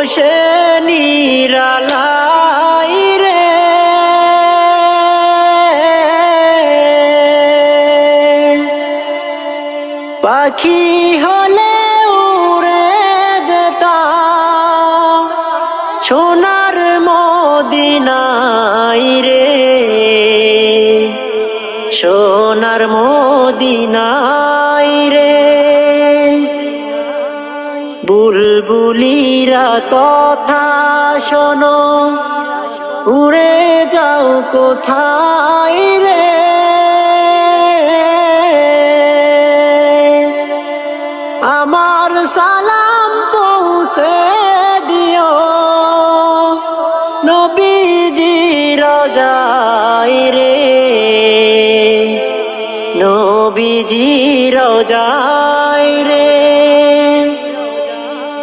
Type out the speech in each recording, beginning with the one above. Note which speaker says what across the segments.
Speaker 1: বসে নিরালাই রে। পাখি হলে উড়ে যেতাম সোনার মদিনাই রে। সোনার মদিনাই বুলবুলিরা কথা শোনো। উড়ে যাও কোথায় রে? আমার সালাম পৌঁছে দিও। নবীজি রজাই রে। নবীজি রজাই রে।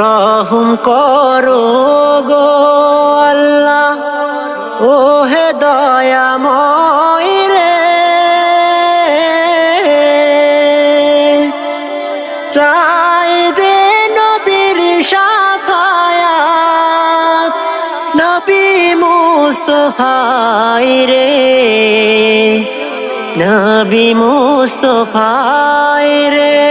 Speaker 1: রহম করো গো আল্লাহ। ও হে দয়াময় রে। চাই যে নবীর সাফায়াত। নবী মুস্তফাই রে। নবী মুস্তফাই রে।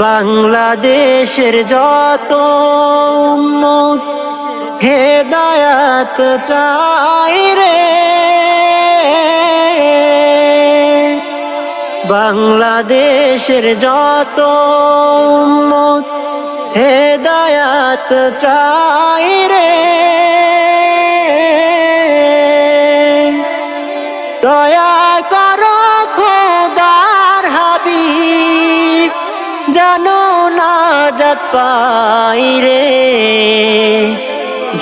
Speaker 1: বাংলাদেশের যত উম্মত হেদায়াত চাই রে। বাংলাদেশের যত উম্মত হেদায়াত চাই রে। না যত পাই রে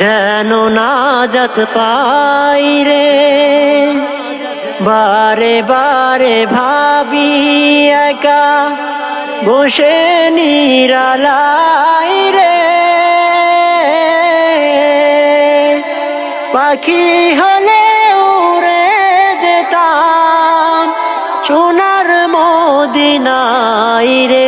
Speaker 1: জানো না যত পাই রে। বারে বারে ভাবি একা, বসে নিরালাই রে। পাখি হলে উড়ে যেতাম, সোনার মদিনাই রে।